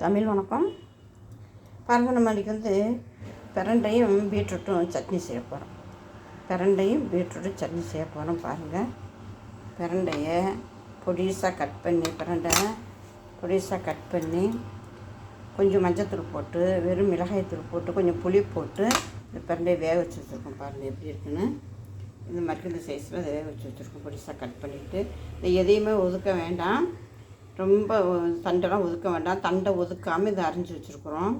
தமிழ் வணக்கம். பாருங்கள் நம்ம வந்து பிரண்டையும் பீட்ரூட்டும் சட்னி செய்ய போகிறோம் பிரண்டையும் பீட்ரூட்டும் சட்னி செய்ய போகிறோம் பாருங்கள் பிரண்டையை பொடிசாக கட் பண்ணி பிரண்டை பொடிசாக கட் பண்ணி கொஞ்சம் மஞ்சத்தூள் போட்டு வெறும் மிளகாய்த்தூள் போட்டு கொஞ்சம் புளி போட்டு இந்த பிரண்டையை வேக வச்சு வச்சுருக்கோம் பாருங்கள் எப்படி இருக்குன்னு. இந்த மாதிரி இந்த சைஸில் அதை வேக வச்சு வச்சுருக்கோம். பொடிசாக கட் பண்ணிவிட்டு இந்த எதையுமே ஒதுக்க வேண்டாம். ரொம்ப தண்டெல்லாம் ஒதுக்க வேண்டாம். தண்டை ஒதுக்காமல் இதை அரிஞ்சு வச்சுருக்குறோம்.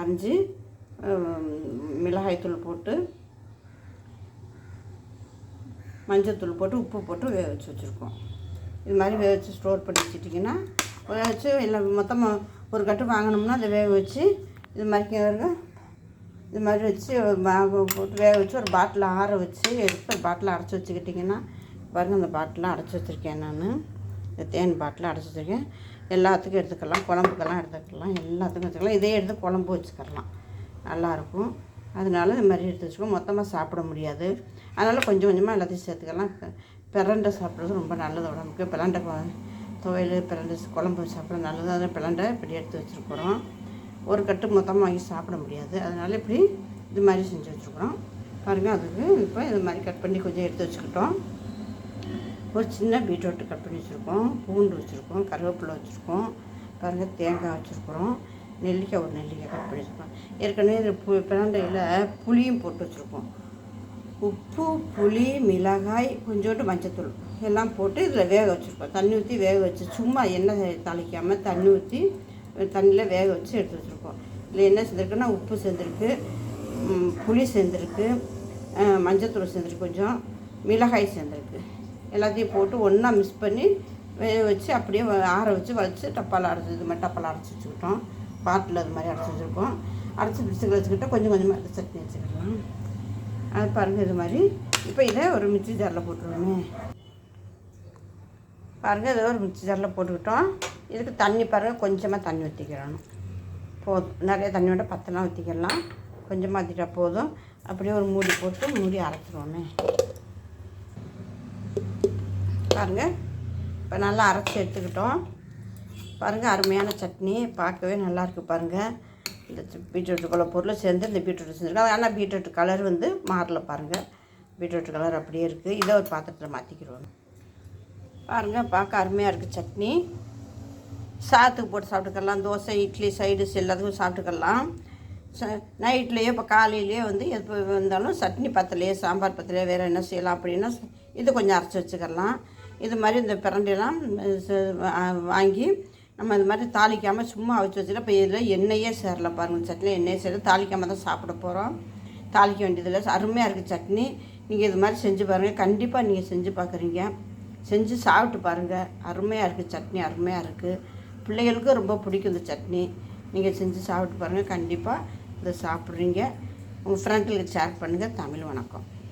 அரிஞ்சு மிளகாய்த்தூள் போட்டு மஞ்சத்தூள் போட்டு உப்பு போட்டு வேக வச்சு வச்சுருக்கோம். இது மாதிரி வேக வச்சு ஸ்டோர் பண்ணி வச்சுட்டிங்கன்னா வேக வச்சு இல்லை மொத்தமாக ஒரு கட்டு வாங்கினோம்னா அதை வேக வச்சு இது மாதிரி இது மாதிரி வச்சு போட்டு வேக வச்சு ஒரு பாட்டில் ஆற வச்சு எடுத்து பாட்டில் அரைச்சி வச்சுக்கிட்டிங்கன்னா பாருங்கள் அந்த பாட்டிலாம் அரைச்சி வச்சுருக்கேன் நான். இந்த தேன் பாட்டில் அடைச்சி வச்சுருக்கேன். எல்லாத்துக்கும் எடுத்துக்கலாம். குழம்புக்கெல்லாம் எடுத்துக்கலாம். எல்லாத்துக்கும் எடுத்துக்கலாம். இதே எடுத்து குழம்பு வச்சுக்கலாம் நல்லாயிருக்கும். அதனால இந்த மாதிரி எடுத்து வச்சுக்கோ மொத்தமாக சாப்பிட முடியாது. அதனால் கொஞ்சம் கொஞ்சமாக எல்லாத்தையும் சேர்த்துக்கலாம். பிரண்டை சாப்பிட்றது ரொம்ப நல்லது உடம்புக்கு. பிரண்டை துவையல் பிரண்டை குழம்பு சாப்பிட நல்லது. அதை பிரண்டை இப்படி எடுத்து வச்சுருக்குறோம். ஒரு கட்டு மொத்தமாக வாங்கி சாப்பிட முடியாது. அதனால் இப்படி இது மாதிரி செஞ்சு வச்சுருக்குறோம். பாருங்கள் அதுக்கு இப்போ இது மாதிரி கட் பண்ணி கொஞ்சம் எடுத்து வச்சுக்கிட்டோம். ஒரு சின்ன பீட்ரூட் கட் பண்ணி வச்சுருக்கோம் பூண்டு வச்சுருக்கோம் கருவேப்பிலை வச்சுருக்கோம் பாருங்கள் தேங்காய் வச்சுருக்குறோம் நெல்லிக்காய் ஒரு நெல்லிக்காய் கட் பண்ணி வச்சுருக்கோம். ஏற்கனவே இது பு பிராண்டையில் புளியும் போட்டு வச்சுருக்கோம். உப்பு புளி மிளகாய் கொஞ்சோண்டு மஞ்சத்தூள் எல்லாம் போட்டு இதில் வேக வச்சுருக்கோம். தண்ணி ஊற்றி வேக வச்சு சும்மா எண்ணெய் தாளிக்காமல் தண்ணி ஊற்றி தண்ணியில் வேக வச்சு எடுத்து வச்சுருக்கோம். இதில் என்ன சேர்ந்துருக்குன்னா உப்பு சேர்ந்துருக்கு புளி சேர்ந்துருக்கு மஞ்சத்தூள் சேர்ந்துருக்கு கொஞ்சம் மிளகாய் சேர்ந்துருக்கு. எல்லாத்தையும் போட்டு ஒன்றா மிக்ஸ் பண்ணி வேக வச்சு அப்படியே ஆற வச்சு வச்சு டப்பாவில் அரைச்சி இது மாதிரி டப்பாவில் அரைச்சி வச்சுக்கிட்டோம். பாட்டில் அது மாதிரி அரைச்சி வச்சுருக்கோம். அரைச்சி பிடிச்சி வச்சுக்கிட்டோம் கொஞ்சம் கொஞ்சமாக சட்னி வச்சுக்கலாம். அது பாருங்கள் இது மாதிரி. இப்போ இதை ஒரு மிக்சி ஜாரில் போட்டுருவோமே. பாருங்கள் இதை ஒரு மிக்ஸி ஜாரில் போட்டுக்கிட்டோம். இதுக்கு தண்ணி பாருங்கள் கொஞ்சமாக தண்ணி ஊற்றிக்கிறணும் போதும். நிறைய தண்ணி விட பத்தெல்லாம் ஊற்றிக்கலாம் கொஞ்சமாக ஊற்றிட்டா போதும். அப்படியே ஒரு மூடி போட்டு மூடி அரைச்சிருவோமே. பாருங்கள் இப்போ நல்லா அரைச்சி எடுத்துக்கிட்டோம். பாருங்கள் அருமையான சட்னி. பார்க்கவே நல்லாயிருக்கு பாருங்கள் இந்த பீட்ரூட்டுக்குள்ள பொருள் சேர்ந்து இந்த பீட்ரூட் செஞ்சுருக்கோம் ஆனால் பீட்ரூட் கலர் வந்து மாறல பாருங்கள் பீட்ரூட் கலர் அப்படியே இருக்குது இதை ஒரு பாத்திரத்தில் மாற்றிக்கிடுவோம் பாருங்கள் பார்க்க அருமையாக இருக்குது சட்னி. சாத்துக்கு போட்டு சாப்பிட்டுக்கலாம். தோசை இட்லி சைடுஸ் எல்லாத்துக்கும் சாப்பிட்டுக்கலாம். ச நைட்லேயோ இப்போ காலையிலேயோ வந்து எப்போ வந்தாலும் சட்னி பத்தலையே சாம்பார் பத்தலையோ வேறு என்ன செய்யலாம் அப்படின்னா இது கொஞ்சம் அரைச்சி வச்சுக்கலாம். இது மாதிரி இந்த பிரண்டையெல்லாம் வாங்கி நம்ம இது மாதிரி தாளிக்காமல் சும்மா அவிச்சு வச்சுட்டு இப்போ இதில் எண்ணெயே சேரல பாருங்கள் சட்னி எண்ணெயே சேரல. தாளிக்காமல் தான் சாப்பிட போகிறோம் தாளிக்க வேண்டியதில்லை அருமையாக இருக்குது சட்னி. நீங்கள் இது மாதிரி செஞ்சு பாருங்கள் கண்டிப்பாக நீங்கள் செஞ்சு பார்க்குறீங்க செஞ்சு சாப்பிட்டு பாருங்கள் அருமையாக இருக்குது சட்னி அருமையாக இருக்குது பிள்ளைகளுக்கும் ரொம்ப பிடிக்கும் இந்த சட்னி. நீங்கள் செஞ்சு சாப்பிட்டு பாருங்கள் கண்டிப்பாக இதை சாப்பிட்றீங்க. உங்கள் ஃப்ரெண்டுகளுக்கு ஷேர் பண்ணுங்கள் தமிழ் வணக்கம்.